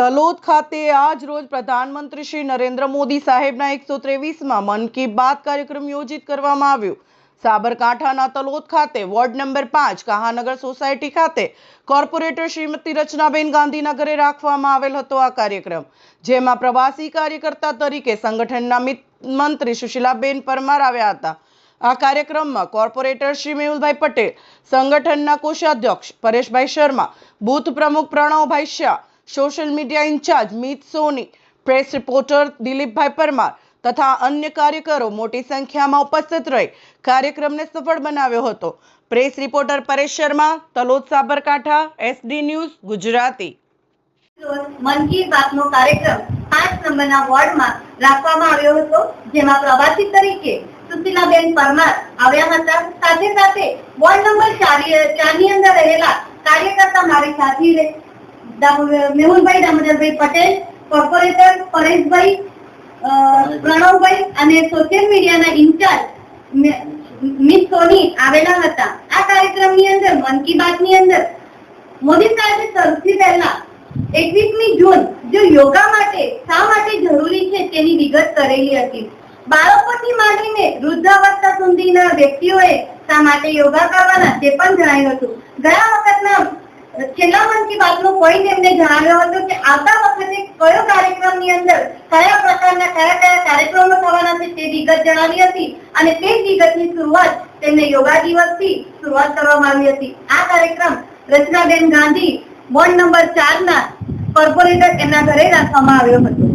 તલોદ ખાતે આજ રોજ પ્રધાનમંત્રી શ્રી નરેન્દ્ર મોદી સાહેબના એકસો ત્રેવીસમાં મન કી બાત કાર્યક્રમ યોજિત કરવામાં આવ્યો. સાબરકાંઠાના તલોદ ખાતે વોર્ડ નંબર પાંચ કહાનગર સોસાયટી ખાતે કોર્પોરેટર શ્રીમતી રચનાબેન ગાંધીનગરે રાખવામાં આવેલ હતો આ કાર્યક્રમ, જેમાં પ્રવાસી કાર્યકર્તા તરીકે સંગઠનના મિત- મંત્રી સુશીલાબેન પરમાર આવ્યા હતા. આ કાર્યક્રમમાં કોર્પોરેટર શ્રી મેહુલભાઈ પટેલ, સંગઠનના કોષાધ્યક્ષ પરેશભાઈ શર્મા, બૂથ પ્રમુખ Pranavbhai Shah social media in charge Mit Soni, press reporter Dileepbhai Parmar તથા અન્ય કાર્યકરો મોટી સંખ્યામાં ઉપસ્થિત રહી કાર્યક્રમને સફળ બનાવ્યો હતો. Press reporter Paresh Sharma, Talod Sabarkantha, SD news, Gujarati. Mann Ki બાતનો કાર્યક્રમ પાંચ નંબરના વોર્ડમાં રાખવામાં આવ્યો હતો, જેમાં પ્રવાસી તરીકે સુશીલાબેન પરમાર આવ્યા હતા. સાથે સાથે વોર્ડ નંબર ચારની અંદર રહેલા કાર્યકર્તા મારી સાથી મેહુલભાઈ દામોદરભાઈ પટેલ, કોર્પોરેટર પરેશભાઈ પ્રણવભાઈ અને સોશિયલ મીડિયાના ઇન્ચાર્જ મિસ સોની આવેલા હતા. આ કાર્યક્રમની અંદર, મન કી બાતની અંદર, મોદી સાહેબે સૌથી પહેલા એકવીસમી જૂન જો યોગા માટે શા માટે જરૂરી છે તેની વિગત કરેલી હતી. બાળકોથી માંડીને વૃદ્ધાવસ્થા સુધીના વ્યક્તિઓએ શા માટે યોગા કરવાના તે પણ જણાવ્યું હતું. ગયા વખતના છેલ્લા મન કી બાતનો કોઈ એમને જણાવ્યો હતો કે આવતા વખતે કયો કાર્યક્રમની અંદર કયા પ્રકારના કયા કયા કાર્યક્રમો થવાના છે તે વિગત જણાવી હતી અને તે વિગતની શરૂઆત તેમને યોગા દિવસથી શરૂઆત કરવામાં આવી હતી. આ કાર્યક્રમ રચનાબેન ગાંધી વોર્ડ નંબર ચાર ના કોર્પોરેટર એમના ઘરે રાખવામાં આવ્યો હતો.